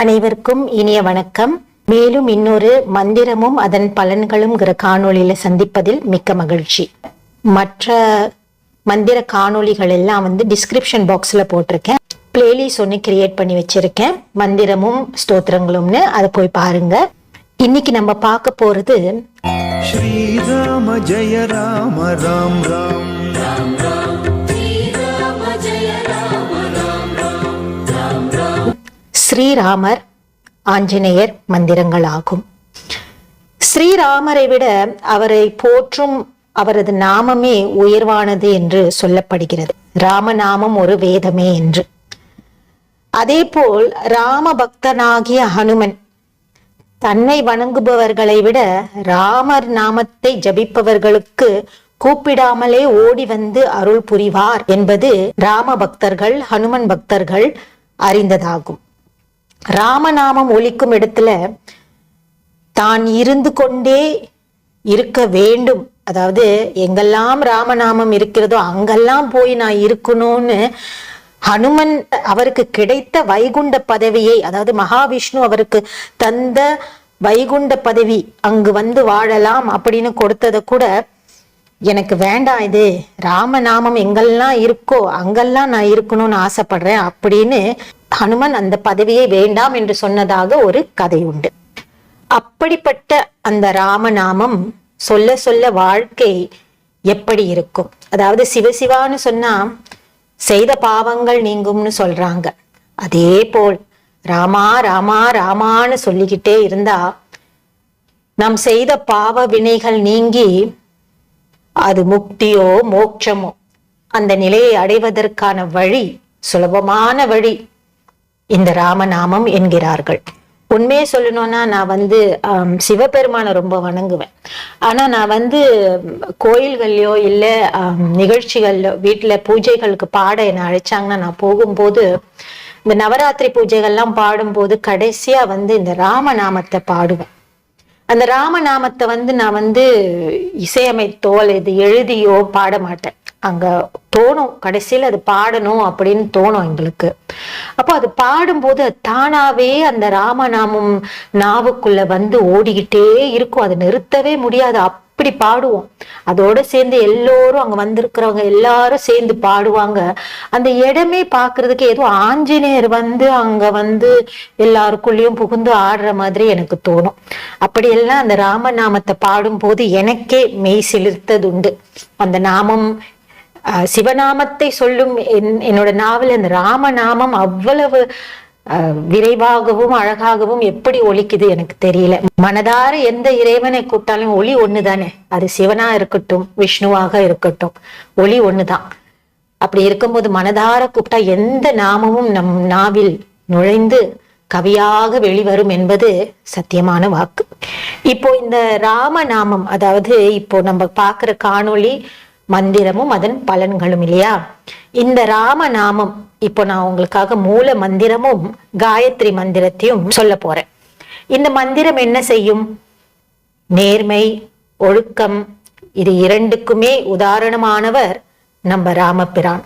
அனைவருக்கும் இனிய வணக்கம். மேலும் இன்னொரு மந்திரமும் அதன் பலன்களும்ங்கிற காணொளியில சந்திப்பதில் மிக்க மகிழ்ச்சி. மற்ற மந்திர காணொளிகள் எல்லாம் வந்து டிஸ்கிரிப்ஷன் பாக்ஸ்ல போட்டிருக்கேன். பிளேலிஸ்ட் ஒன்று கிரியேட் பண்ணி வச்சிருக்கேன். மந்திரமும் ஸ்தோத்திரங்களும்னு அதை போய் பாருங்க. இன்னைக்கு நம்ம பார்க்க போறது ஸ்ரீராம ஜெய ராம ராம் ராம் ராம் ராம். ஸ்ரீராமர் ஆஞ்சநேயர் மந்திரங்கள் ஆகும் ஸ்ரீராமரை விட அவரை போற்றும் அவரது நாமமே உயர்வானது என்று சொல்லப்படுகிறது. ராமநாமம் ஒரு வேதமே என்று. அதேபோல் ராம பக்தனாகிய ஹனுமன் தன்னை வணங்குபவர்களை விட ராமர் நாமத்தை ஜபிப்பவர்களுக்கு கூப்பிடாமலே ஓடி வந்து அருள் புரிவார் என்பது ராம பக்தர்கள் ஹனுமன் பக்தர்கள் அறிந்ததாகும். ராமநாமம் ஒலிக்கும் இடத்துல தான் இருந்து கொண்டே இருக்க வேண்டும். அதாவது எங்கெல்லாம் ராமநாமம் இருக்கிறதோ அங்கெல்லாம் போய் நான் இருக்கணும்னு ஹனுமன் அவருக்கு கிடைத்த வைகுண்ட பதவியை அதாவது மகாவிஷ்ணு அவருக்கு தந்த வைகுண்ட பதவி அங்கு வந்து வாழலாம் அப்படின்னு கொடுத்ததை கூட எனக்கு வேண்டாம் இது. ராமநாமம் எங்கெல்லாம் இருக்கோ அங்கெல்லாம் நான் இருக்கணும்னு ஆசைப்படுறேன் அப்படின்னு ஹனுமன் அந்த பதவியை வேண்டாம் என்று சொன்னதாக ஒரு கதை உண்டு. அப்படிப்பட்ட அந்த ராமநாமம் சொல்ல சொல்ல வாழ்க்கை எப்படி இருக்கும்? அதாவது சிவசிவான்னு சொன்னா செய்த பாவங்கள் நீங்கும்னு சொல்றாங்க. அதே போல் ராமா ராமா ராமான்னு சொல்லிக்கிட்டே இருந்தா நாம் செய்த பாவ வினைகள் நீங்கி அது முக்தியோ மோட்சமோ. அந்த நிலையை அடைவதற்கான வழி சுலபமான வழி இந்த ராமநாமம் என்கிறார்கள். உண்மையை சொல்லணும்னா நான் வந்து சிவபெருமானை ரொம்ப வணங்குவேன். ஆனா நான் வந்து கோயில்கள்லயோ இல்ல நிகழ்ச்சிகள்லோ வீட்டுல பூஜைகளுக்கு பாட என்னை அழைச்சாங்கன்னா நான் போகும்போது இந்த நவராத்திரி பூஜைகள்லாம் பாடும்போது கடைசியா வந்து இந்த ராமநாமத்தை பாடுவேன். அந்த ராமநாமத்தை வந்து நான் வந்து இசையமைத்தோ அல்லது எழுதியோ பாட மாட்டேன் அங்க தோணும் கடைசியில் அது பாடணும் அப்படின்னு தோணும் எங்களுக்கு. அப்போ அது பாடும்போது அது தானாவே அந்த ராமநாமம் நாவுக்குள்ள வந்து ஓடிக்கிட்டே இருக்கும். அதை நிறுத்தவே முடியாது. அப்படி பாடுவோம். அதோட சேர்ந்து எல்லோரும் அங்க வந்திருக்கிறவங்க எல்லாரும் சேர்ந்து பாடுவாங்க. அந்த இடமே பாக்குறதுக்கு ஏதோ ஆஞ்சநேயர் வந்து அங்க வந்து எல்லாருக்குள்ளேயும் புகுந்து ஆடுற மாதிரி எனக்கு தோணும். அப்படியெல்லாம் அந்த ராமநாமத்தை பாடும்போது எனக்கே மெய் சிலிர்த்தது உண்டு அந்த நாமம் அஹ், சிவநாமத்தை சொல்லும் என்- என்னோட நாவல் அந்த ராமநாமம் அவ்வளவு விரைவாகவும் அழகாகவும் எப்படி ஒலிக்குது எனக்கு தெரியல. மனதார எந்த இறைவனை கூப்பிட்டாலும் ஒளி ஒண்ணுதானே. அது சிவனா இருக்கட்டும் விஷ்ணுவாக இருக்கட்டும். ஒளி ஒண்ணுதான். அப்படி இருக்கும்போது மனதார கூப்பிட்டா எந்த நாமமும் நம் நாவில் நுழைந்து கவியாக வெளிவரும் என்பது சத்தியமான வாக்கு. இப்போ இந்த ராமநாமம் அதாவது இப்போ நம்ம பார்க்குற காணொளி மந்திரமும் அதன் பலன்களும் இல்லையா? இந்த ராமநாமம் இப்போ நான் உங்களுக்காக மூல மந்திரமும் காயத்ரி மந்திரத்தையும் சொல்ல போறேன். இந்த மந்திரம் என்ன செய்யும்? நேர்மை ஒழுக்கம் இது இரண்டுக்குமே உதாரணமானவர் நம்ம ராமபிரான்.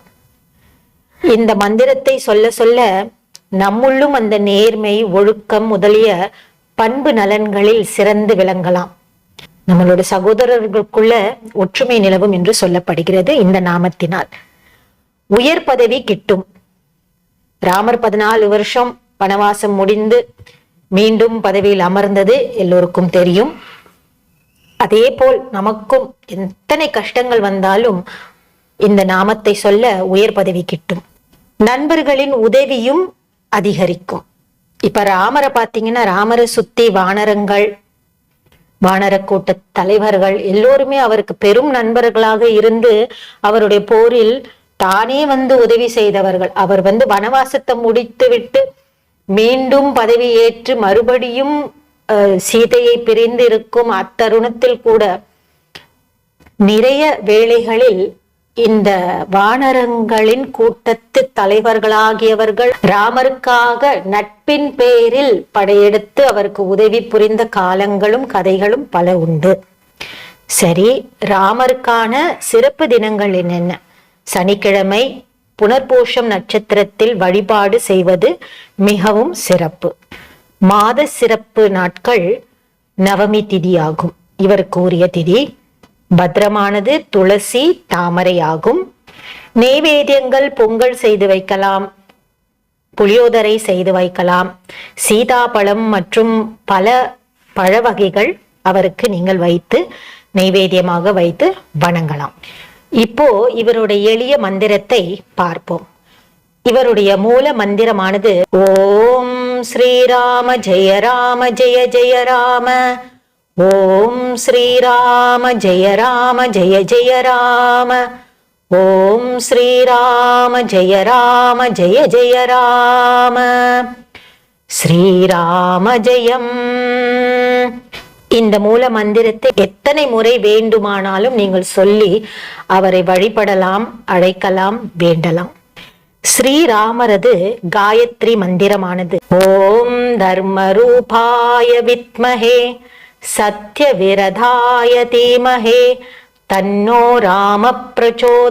இந்த மந்திரத்தை சொல்ல சொல்ல நம்முள்ளும் அந்த நேர்மை ஒழுக்கம் முதலிய பண்பு நலன்களில் சிறந்து விளங்கலாம். நம்மளோட சகோதரர்களுக்குள்ள ஒற்றுமை நிலவும் என்று சொல்லப்படுகிறது இந்த நாமத்தினால். உயர் பதவி கிட்டும். ராமர் பதினாலு வருஷம் வனவாசம் முடிந்து மீண்டும் பதவியில் அமர்ந்தது எல்லோருக்கும் தெரியும். அதே போல் நமக்கும் எத்தனை கஷ்டங்கள் வந்தாலும் இந்த நாமத்தை சொல்ல உயர் பதவி கிட்டும். நண்பர்களின் உதவியும் அதிகரிக்கும். இப்ப ராமரை பார்த்தீங்கன்னா ராமரை சுத்தி வானரங்கள் வானரக்கூட்ட கூட்ட தலைவர்கள் எல்லோருமே அவருக்கு பெரும் நண்பர்களாக இருந்து அவருடைய போரில் தானே வந்து உதவி செய்தவர்கள். அவர் வந்து வனவாசத்தை முடித்துவிட்டு மீண்டும் பதவி ஏற்று மறுபடியும் அஹ், சீதையை பிரிந்து இருக்கும் அத்தருணத்தில் கூட நிறைய வேளைகளில் இந்த வானரங்களின் கூட்டத்து தலைவர்களாகியவர்கள் ராமருக்காக நட்பின் பேரில் படையெடுத்து அவருக்கு உதவி புரிந்த காலங்களும் கதைகளும் பல உண்டு. சரி ராமருக்கான சிறப்பு தினங்கள் என்னென்ன? சனிக்கிழமை புனர்பூஷம் நட்சத்திரத்தில் வழிபாடு செய்வது மிகவும் சிறப்பு. மாத சிறப்பு நாட்கள் நவமி திதி ஆகும் இவருக்கு உரிய திதி பத்திரமானது துளசி தாமரை ஆகும் நெய்வேத்தியங்கள் பொங்கல் செய்து வைக்கலாம். புளியோதரை செய்து வைக்கலாம். சீதாப்பழம் மற்றும் பல பழ வகைகள் அவருக்கு நீங்கள் வைத்து நெய்வேத்தியமாக வைத்து வணங்கலாம். இப்போ இவருடைய எளிய மந்திரத்தை பார்ப்போம். இவருடைய மூல மந்திரமானது ஓம் ஸ்ரீராம ஜெய ராம ஜெய ஜெய ராம. ஓம் ஸ்ரீராம ஜெய ராம ஜெய ஜெய ராம. ஓம் ஸ்ரீராம ஜெய ராம ஜெய ஜெய ராம. ஸ்ரீராம ஜெயம். இந்த மூல மந்திரத்தை எத்தனை முறை வேண்டுமானாலும் நீங்கள் சொல்லி அவரை வழிபடலாம் அழைக்கலாம் வேண்டலாம். ஸ்ரீராமரது காயத்ரி மந்திரமானது. ஓம் தர்ம ரூபாய வித்மஹே. சத்ய விரதாய தீமஹே தன்னோ ராம பிரச்சோதயாது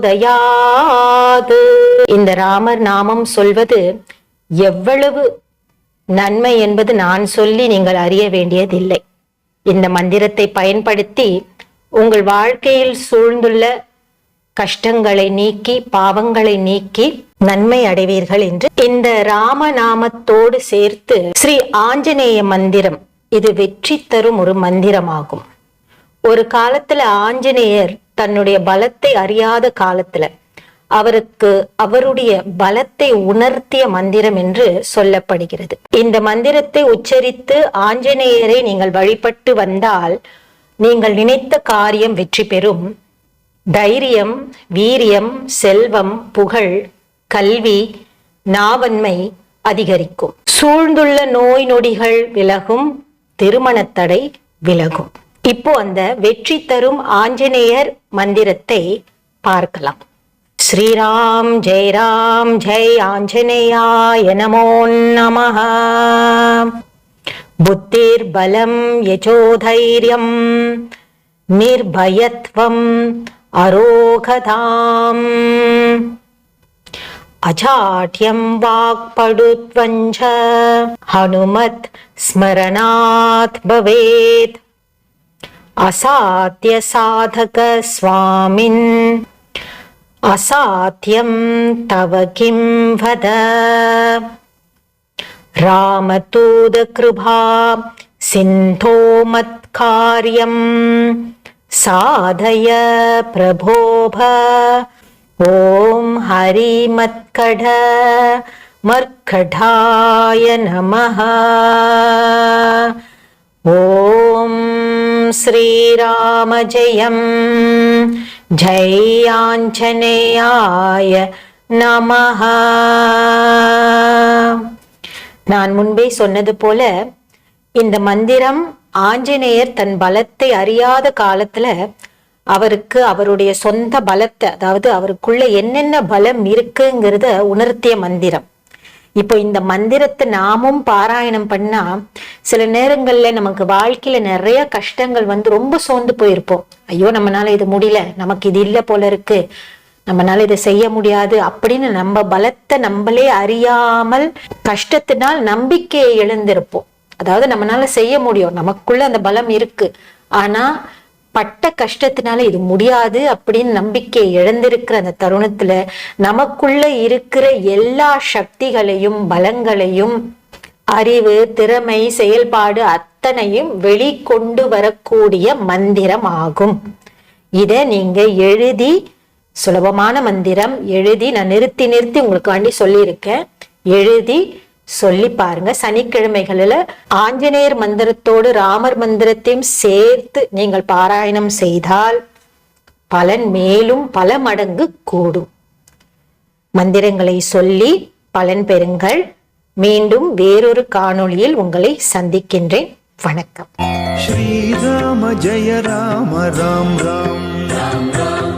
இந்த ராமர் நாமம் சொல்வது எவ்வளவு நன்மை என்பது நான் சொல்லி நீங்கள் அறிய வேண்டியதில்லை. இந்த மந்திரத்தை பயன்படுத்தி உங்கள் வாழ்க்கையில் சூழ்ந்துள்ள கஷ்டங்களை நீக்கி பாவங்களை நீக்கி நன்மை அடைவீர்கள் என்று இந்த ராமநாமத்தோடு சேர்த்து ஸ்ரீ ஆஞ்சநேய மந்திரம் இது வெற்றி தரும் ஒரு மந்திரமாகும். ஒரு காலத்துல ஆஞ்சநேயர் தன்னுடைய பலத்தை அறியாத காலத்துல அவருக்கு அவருடைய பலத்தை உணர்த்திய மந்திரம் என்று சொல்லப்படுகிறது. இந்த மந்திரத்தை உச்சரித்து ஆஞ்சநேயரை நீங்கள் வழிபட்டு வந்தால் நீங்கள் நினைத்த காரியம் வெற்றி பெறும். தைரியம் வீரியம் செல்வம் புகழ் கல்வி நாவன்மை அதிகரிக்கும். சூழ்ந்துள்ள நோய் நொடிகள் விலகும். திருமணத்தடை விலகும் இப்போ அந்த வெற்றி தரும் ஆஞ்சநேயர் மந்திரத்தை பார்க்கலாம் ஸ்ரீராம் ஜெய் ராம் ஜெய் ஆஞ்சநேயாய நமோ நமः புத்திர்பலம் யஜோதைரியம் निर्भयत्वम् अरोगताम् अजाड्यं वाक्पडुत्वञ्च। हनुमत् स्मरणात् भवेत्। असाध्यसाधकस्वामिन् असाध्यं तव किं वद? रामतूदकृभा सिन्धो मत्कार्यम् साधय प्रभोभ ஓம் ஹரி மத்கட மர்கடாய நம ஓம் ஸ்ரீராம ஜெயம் ஜெயாஞ்சனேயாய நம நான் முன்பே சொன்னது போல இந்த மந்திரம் ஆஞ்சநேயர் தன் பலத்தை அறியாத காலத்துல அவருக்கு அவருடைய சொந்த பலத்தை அதாவது அவருக்குள்ள என்னென்ன பலம் இருக்குங்கிறத உணர்த்திய மந்திரம். இப்போ இந்த மந்திரத்தை நாமும் பாராயணம் பண்ணா சில நேரங்கள்ல நமக்கு வாழ்க்கையில நிறைய கஷ்டங்கள் வந்து ரொம்ப சோர்ந்து போயிருப்போம். ஐயோ நம்மனால இது முடியல நமக்கு இது இல்லை போல இருக்கு நம்மனால இதை செய்ய முடியாது அப்படின்னு நம்ம பலத்தை நம்மளே அறியாமல் கஷ்டத்தினால் நம்பிக்கையை எழுந்திருப்போம். அதாவது நம்மனால செய்ய முடியும் நமக்குள்ள அந்த பலம் இருக்கு. ஆனா பட்ட கஷ்டத்தினால இது முடியாது அப்படின்னு நம்பிக்கையை இழந்திருக்கிற அந்த தருணத்துல நமக்குள்ள இருக்கிற எல்லா சக்திகளையும் பலங்களையும் அறிவு திறமை செயல்பாடு அத்தனையும் வெளிக்கொண்டு வரக்கூடிய மந்திரம் ஆகும். இத நீங்க எழுதி சுலபமான மந்திரம் எழுதி நான் நிறுத்தி நிறுத்தி உங்களுக்கு வேண்டி சொல்லியிருக்கேன். எழுதி சொல்லி பாருங்க. சனிக்கிழமைகளில் ஆஞ்சநேயர் மந்திரத்தோடு ராமர் மந்திரத்தையும் சேர்த்து நீங்கள் பாராயணம் செய்தால் பலன் மேலும் பல மடங்கு கூடும். மந்திரங்களை சொல்லி பலன் பெறுங்கள். மீண்டும் வேறொரு காணொளியில் உங்களை சந்திக்கின்றேன். வணக்கம். ஸ்ரீராம ஜெய ராம ராம் ராம். ராம் ராம்.